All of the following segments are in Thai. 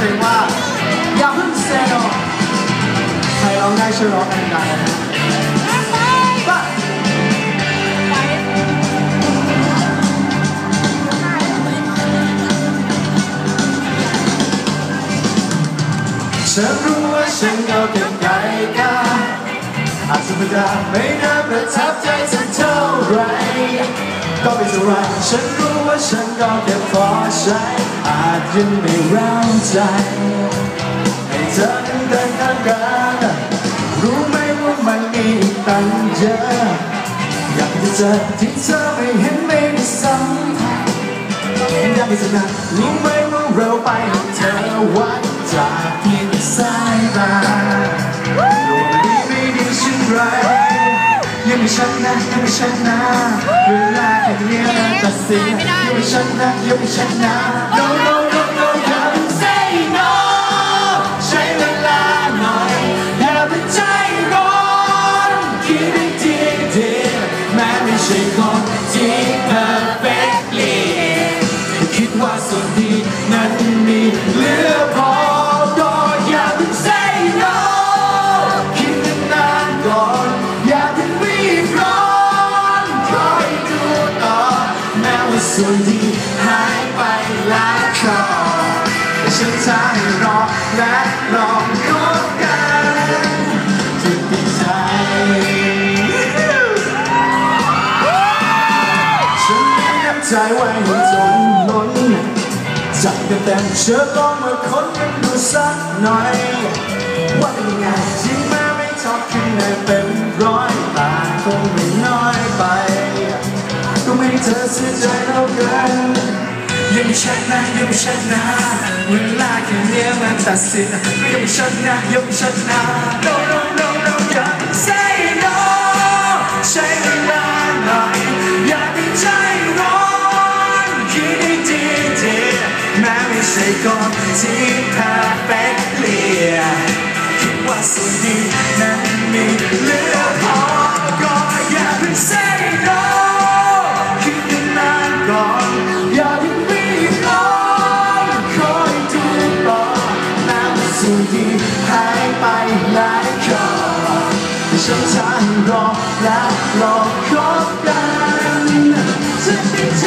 พลงว่าอย่าเพิ่งเซลใครร้องได้ช่วยร้องกันดังฉันรู้ว่าฉันเอาแต่ไกลกาอาจจะไม่ได้ไม่น่าประทับใจ ก็ไม่เท่าไรฉันรู้ว่าฉันก็แค่พอใช้อาจยังไม่ร้าวใจให้เธอนั้นเดินข้างกันรู้ไหมว่ามันมีอีกตั้งเยอะอยากจะเจอที่เธอไม่เห็นไม่ได้สัมผัสอยากให้เธอนั้นรู้ไหมว่าเราไปเธอวัดจากเพียงสาย ยังไม่ชัดนะยังไม่ชัดนะเวลาแค่เนี้ยมันตัดสินยังไม่ชัดนะยังไม่ชัดนะ no no ฉันจรอและลองคบกันที่ดีใจฉันมีน้ำใจไว้ให้จนล้นจัดกันเต็มเชิญลองมาค้นกันดูสักหน่อยว่าเป็นยังไงที่แม้ไม่ชอบขึ้นในเป็นร้อยต่คงไม่น้อยไปก็ไม่เธอเสียใจเท่ากันยังไม่ชัดนะยังไม่ชัดนะ ตัดสินก็ยังม่ชัดนะยังม่ชัดนะ no no no no อย่า say no ใช้เวลาหน่อยอย่าเป็นใจร้อนคิดให้ดีดีแม้ไม่ใช่คนที่ perfectly คิดว่าส่วนดีนั้นมีเหลือพอก็อย่าเพิ่ง say ดีหายไปหลายก่อนฉันจะรอและรอคบกันจะติดใจ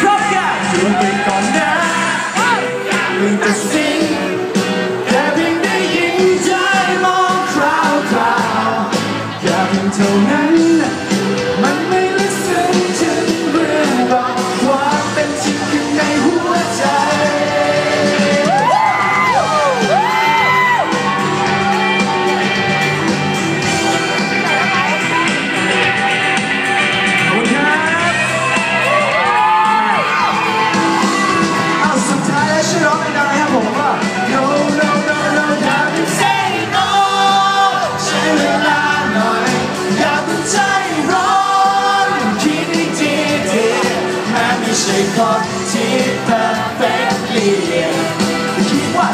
คบกันอยู่ไปก่อนนะลืมแต่สิ่งแค่เพียงได้ยินใจมองคราวคราวๆแค่เพียงเท่านั้น ม้ไม่ใช่คนที่ perfectly คิดว่